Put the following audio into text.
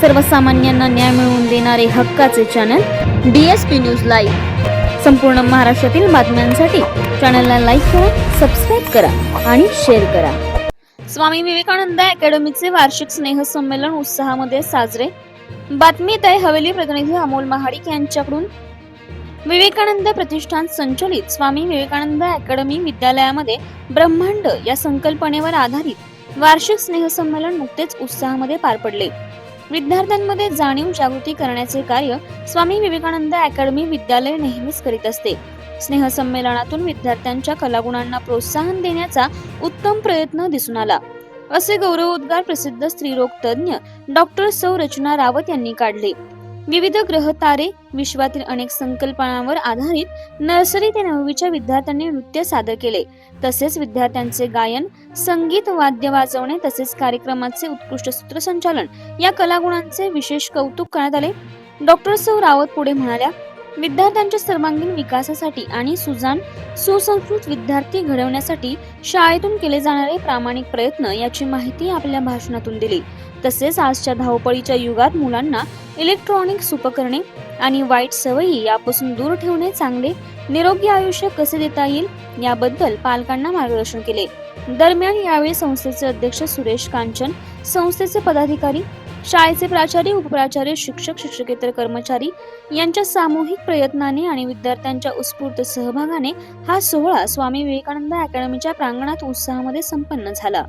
सर्वसामान्यांना न्याय मिळवून देणारे हक्काचे channel D S P news live संपूर्ण महाराष्ट्रातील बातम्यांसाठी चॅनलला लाईक करा सबस्क्राईब करा आणि शेअर करा. स्वामी विवेकानंद अकॅडमीचे वार्षिक स्नेहसंमेलन उत्साहामध्ये साजरे. बातमीत आहे हवेली प्रतिनिधी अमोल महाडिक यांच्याकडून. विवेकानंद प्रतिष्ठान संचलित स्वामी विवेकानंद अकॅडमी विद्यालयामध्ये ब्रह्मांड या संकल्पनेवर आधारित वार्षिक स्नेहसंमेलन नुकतेच उत्साहामध्ये पार पडले. विद्यार्थ्यांमध्ये जाणीव जागृती करण्याचे कार्य स्वामी विवेकानंद अकॅडमी विद्यालय नेहमीच करीत असते. स्नेहसंमेलनातून विद्यार्थ्यांच्या कलागुणांना प्रोत्साहन देण्याचा उत्तम प्रयत्न दिसून आला. असे गौरवोद्गार प्रसिद्ध स्त्रीरोग तज्ज्ञ डॉक्टर सौ रचना रावत यांनी काढले. विविध ग्रह तारे विश्वातील अनेक संकल्पनांवर आधारित नर्सरी ते नववीच्या विद्यार्थ्यांनी नृत्य सादर केले. तसेच विद्यार्थ्यांचे गायन संगीत वाद्य वाजवणे तसेच कार्यक्रमाचे उत्कृष्ट सूत्रसंचालन या कलागुणांचे विशेष कौतुक करण्यात आले. डॉक्टर सौ रावत पुढे म्हणाल्या विद्यार्थ्यांच्या सर्वांगीण विकासासाठी आणि सुजान सुसंस्कृत विद्यार्थी घडवण्यासाठी शाळेतून केले जाणारे प्रामाणिक प्रयत्न याची माहिती आपल्या भाषणातून दिली. तसेच आजच्या धावपळीच्या युगात मुलांना इलेक्ट्रॉनिक्स उपकरणे आणि वाईट सवयी यापासून दूर ठेवणे चांगले निरोगी आयुष्य कसे देता येईल याबद्दल पालकांना मार्गदर्शन केले. दरम्यान यावेळी संस्थेचे अध्यक्ष सुरेश कांचन संस्थेचे पदाधिकारी शाळेचे प्राचार्य उपप्राचार्य शिक्षक शिक्षकेतर कर्मचारी यांच्या सामूहिक प्रयत्नाने आणि विद्यार्थ्यांच्या उत्स्फूर्त सहभागाने हा सोहळा स्वामी विवेकानंद अकॅडमीच्या प्रांगणात उत्साहामध्ये संपन्न झाला.